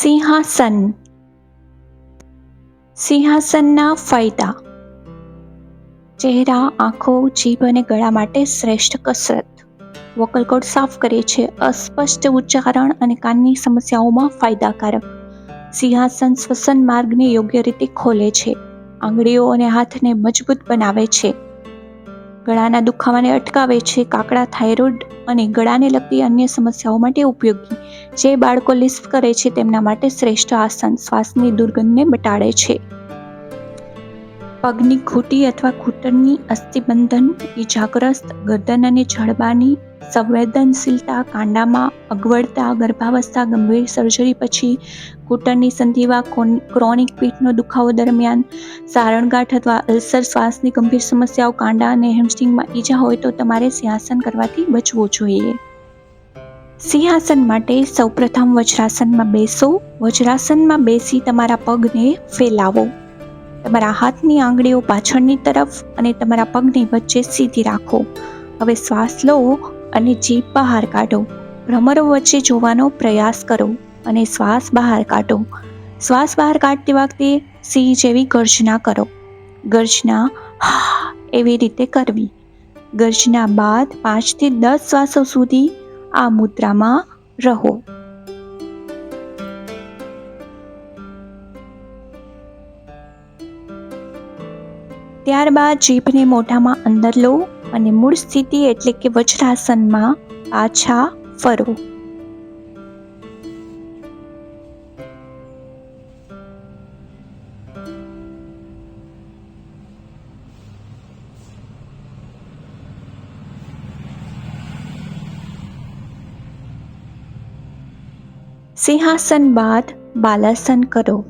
સિંહાસન. સિંહાસનના ફાયદા. ચહેરા, આંખો, જીભ અને ગળા માટે શ્રેષ્ઠ કસરત. વોકલ કોડ સાફ કરે છે અસ્પષ્ટ ઉચ્ચારણ અને કાનની સમસ્યાઓમાં ફાયદાકારક. સિંહાસન શ્વસન માર્ગને યોગ્ય રીતે ખોલે છે. આંગળીઓ અને હાથને મજબૂત બનાવે છે. ગળાના દુખાવાને અટકાવે છે, કાકડા, થાઇરોઇડ અને ગળાને લગતી અન્ય સમસ્યાઓ માટે ઉપયોગી. જે બાળકો લિસ્ફ કરે છે, તેમના માટે શ્રેષ્ઠ આસન શ્વાસની દુર્ગંધને મટાડે છે. પગની ખૂટી અથવા ઘૂંટણની અસ્થિબંધન, ઇજાગ્રસ્ત ગરદન અને જડબાની સંવેદનશીલતા, કાંડામાં અગવડતા, ગર્ભાવસ્થા, ગંભીર સર્જરી પછી ઘૂંટણની સંધિવા ક્રોનિક પીઠનો દુખાવો દરમિયાન સારણગાંઠ અથવા અલ્સર શ્વાસની ગંભીર સમસ્યાઓ, કાંડા અને હેમસ્ટ્રિંગમાં ઈજા હોય તો તમારે સિંહાસન કરવાથી બચવું જોઈએ. સિંહાસન માટે સૌપ્રથમ વજ્રાસનમાં બેસો. વજ્રાસનમાં બેસી તમારા પગને ફેલાવો. તમારા હાથની આંગળીઓ પાછળની તરફ અને તમારા પગની વચ્ચે સીધી રાખો. હવે શ્વાસ લો અને જીભ બહાર કાઢો. ભ્રમરો વચ્ચે જોવાનો પ્રયાસ કરો અને શ્વાસ બહાર કાઢો. શ્વાસ બહાર કાઢતી વખતે સિંહ જેવી ગર્જના કરો. ગર્જના હા એવી રીતે કરવી. ગર્જના બાદ પાંચથી દસ શ્વાસો સુધી આ મુદ્રામાં રહો. ત્યારબાદ જીભને મોઢામાં અંદર લો અને મૂળ સ્થિતિ એટલે કે વજ્રાસનમાં પાછા ફરો. સિંહાસન બાદ બાલાસન કરો.